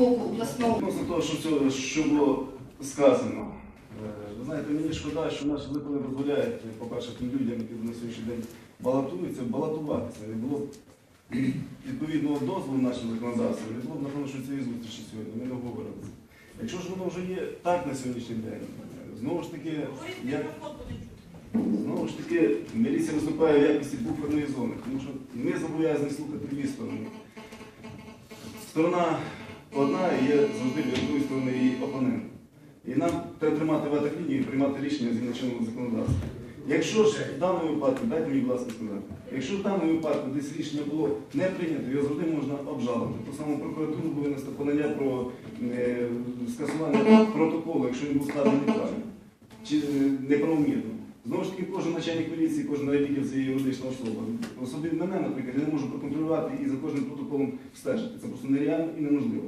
боку обласного. Відносно того, що, цього, що було сказано. Е, Ви знаєте, мені шкода, що наші закони дозволяють, по-перше, тим людям, які на сьогоднішній день балотуються, балотуватися. Не було відповідного дозволу нашим законодавством, не було б, напевно, що цієї зустрічі сьогодні, ми не обговорили. Якщо ж воно вже є так на сьогоднішній день, е, знову ж таки, як, знову ж таки, міліція виступає в якості буферної зони, тому що ми зобов'язані слухати дві сторони. Сторона одна і є завжди для другої сторони її опонент. І нам треба тримати в атак лінії і приймати рішення згідно чинного законодавства. Якщо ж в даному випадку, дайте мені, будь ласка, сказати, якщо в даному випадку десь рішення було не прийнято, його завжди можна обжалувати. Ту саму прокуратуру буде винести подання про е, скасування протоколу, якщо він був складений неправильно чи е, неправомірно. Знову ж таки, кожен начальник міліції, кожен райвідділ це є юридична особа. Особі мене, наприклад, я не можу проконтролювати і за кожним протоколом стежити. Це просто нереально і неможливо.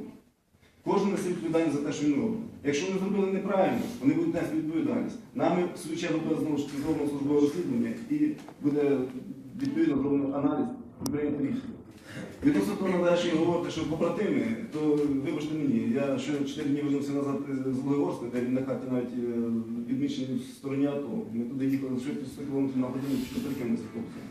Кожен несе відповідальність за те, що він робить. Якщо вони зробили неправильно, вони будуть нести відповідальність. Нами, в свою чергу, буде знову ж таки зроблено службове розслідування і буде відповідно зроблено аналіз і прийнято рішення. Того, на що говорити, що побратими, то вибачте мені, я ще 4 дні вернувся назад з Волгогорська, де на хаті навіть е, відмічений в стороні АТО. Ми туди їхали швидкістю 100 км на годину, що прикинувся хлопцем.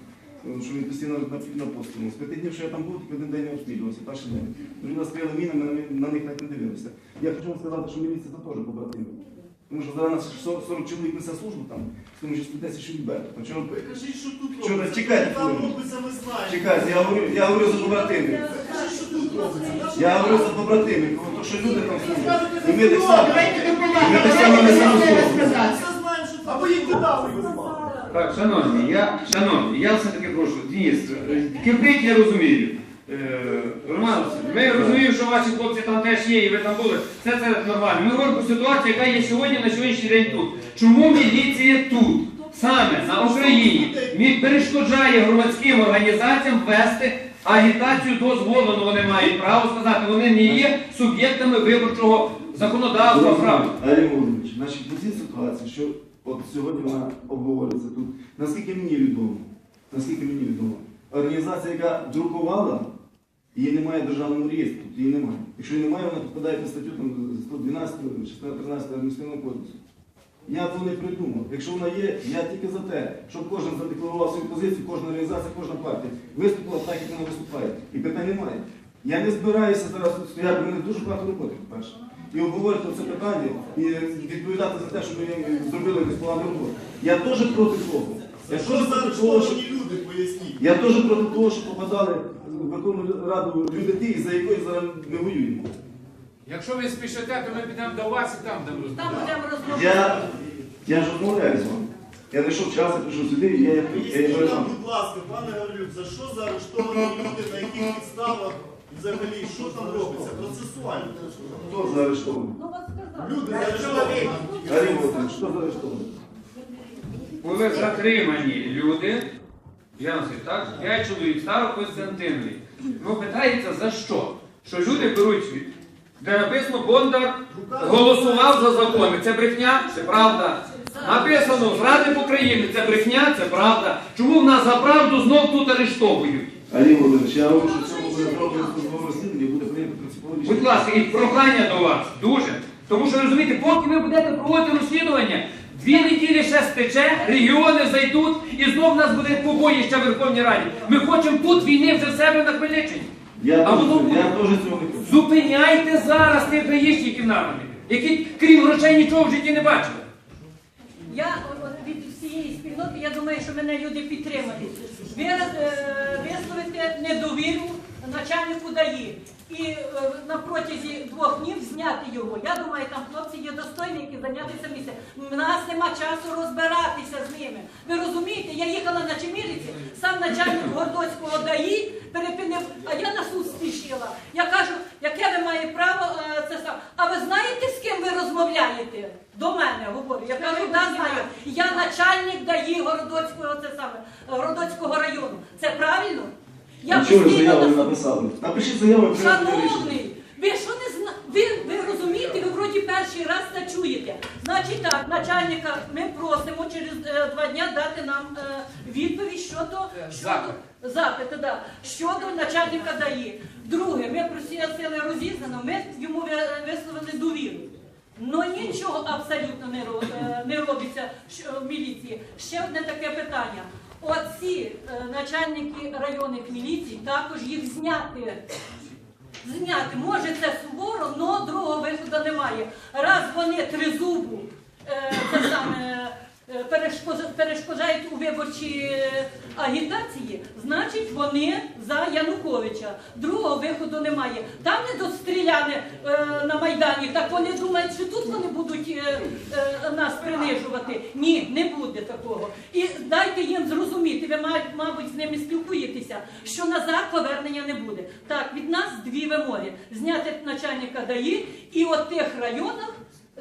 Тому що він постійно на, пострілу. З п'яти днів, що я там був, тільки один день не обстрілювався, перший день. Вони нас стріли мінами, на, на них навіть не дивилися. Я хочу вам сказати, що міліція це теж побратими. Тому що зараз нас 40 40 чоловік несе службу там, з тому що 10 чоловік бере. Там чого Кажіть, що тут робиться? чекайте Там хвилину. робиться, ми знаємо. Чекайте, я говорю, я говорю за побратимів. Кажіть, що тут робиться. Я говорю за побратимів, тому що люди там служать. І ми так само. Ми так само несемо до службу. Все знаємо, що тут. Або їх додали його Так, шановні, я, шановні, я все-таки прошу, Денис, е, кипить я розумію. Е, Роман, ми розуміємо, що ваші хлопці там теж є і ви там були. Все це нормально. Ми говоримо про ситуацію, яка є сьогодні на сьогоднішній день тут. Чому міліція тут, саме на Україні, перешкоджає громадським організаціям вести агітацію дозволену, вони мають право сказати, вони не є суб'єктами виборчого законодавства, правильно? Олег Володимирович, значить, по цій ситуації, що от сьогодні вона обговорюється тут, наскільки мені відомо, наскільки мені відомо, організація, яка друкувала, її немає в державному реєстрі, тут її немає. Якщо її немає, вона підпадає під статтю там, 112, 16, 13 адміністративного кодексу. Я цього не придумав. Якщо вона є, я тільки за те, щоб кожен задекларував свою позицію, кожна організація, кожна партія виступила так, як вона виступає. І питань немає. Я не збираюся зараз тут стояти, мене дуже багато роботи, по-перше. І обговорити це питання, і відповідати за те, що ми зробили погану роботу. Я теж проти того. Я Що теж проти того, що люди, поясніть. я теж проти того, що попадали в Верховну Раду люди ті, за якої зараз ми воюємо. Якщо ви спішите, то ми підемо до вас і там будемо Там розмовляти. будемо розмовляти. Я, я ж розмовляю з вами. Я знайшов час, я прийшов сюди, і я, я, я, Поясніть нам, будь ласка, пане Гаврилюк, за що заарештовані люди, на яких підставах, взагалі, що там робиться процесуально? Хто заарештований? Ну, от сказав. Люди заарештовані. Гаррі Володимирович, хто заарештований? Були затримані люди, я скажу, так, п'ять чоловік, Старо Костянтинові. Ну, питається за що? Що люди беруть, де написано Бондар голосував за закони. Це брехня, це правда. Написано Зрадник України, це брехня, це правда. Чому в нас за правду знов тут арештовують? Гаррі Володимирович, я говорю, що цьому буде зроблено службове розслідування і буде прийнято принципове рішення. Будь ласка, і прохання до вас дуже. Тому що розумієте, поки ви будете проводити розслідування, дві неділі ще стече, регіони зайдуть і знов в нас буде побоїще в Верховній Раді. Ми хочемо тут війни вже в себе на Хмельниччині. Я А воно буде. я теж цього не хочу. Зупиняйте зараз тих гаїшників нами, які крім грошей нічого в житті не бачили. Я от, від всієї спільноти, я думаю, що мене люди підтримають. Ви е, висловите недовіру начальнику ДАІ. І е, на протязі двох днів зняти його. Я думаю, там хлопці є достойні, які зайнятися місце. Часу розбиратися з ними. Ви розумієте, я їхала на Чемірівці, сам начальник Гордоцького ДАІ перепинив, а я на суд спішила. Я кажу, яке ви маєте право е, це сам. А ви знаєте, з ким ви розмовляєте? До мене говорю. Я кажу, да, знаю. Я начальник ДАІ Городоцького, це саме, Городоцького району. Це правильно? А чого ви постійно заяву не написали? Напишіть заяву. Шановний, ви що не зна... ви, ви розумієте, ви вроді перший раз це чуєте. Значить так, начальника ми просимо через е, два дня дати нам е, відповідь щодо, щодо Запит. запити, да, щодо начальника ДАІ. Друге, ми просили розізнано, ми йому ви- висловили довіру. Ну нічого абсолютно не, ро- е, не робиться в міліції. Ще одне таке питання. Оці е, начальники районних міліцій також їх зняти. Зняти. Може це суворо, але другого виходу немає. Раз вони тризубу е, це саме, е, перешкоджа- перешкоджають у виборчій е, агітації, значить вони за Януковича. Другого виходу немає. Там не достріляли на Майдані, так вони думають, що тут вони будуть нас принижувати. Ні, не буде такого. І дайте їм зрозуміти, ви ма- мабуть з ними спілкуєтеся, що назад повернення не буде. Так, від нас дві вимоги: зняти начальника ДАІ і от тих районах,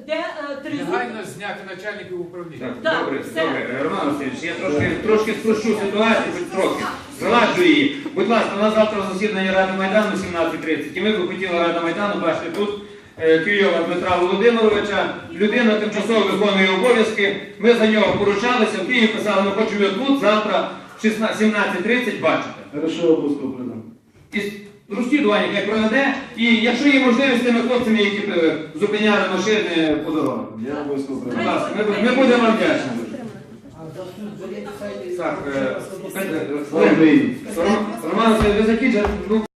де е, тризуб. Негайно зняти начальників управління. Так, добре, все. добре. Роман Васильович, я трошки, трошки спрощу ситуацію, хоч трохи. Згладжу її. Будь ласка, у нас завтра засідання Ради Майдану 17.30. І ми б хотіли Рада Майдану бачити тут е, Києва Дмитра Володимировича. Людина тимчасово виконує обов'язки. Ми за нього поручалися. В Києві писали, ми хочемо його тут завтра в 16 17.30 бачити. Хорошо, я обов'язково придам. І розслідування як проведе, і якщо є можливість з тими хлопцями, які е, зупиняли машини по дорогах. Я обов'язково Будь ласка, ми, ми будемо вам вдячні. Так, е, Роман, ви закінчили. Ну,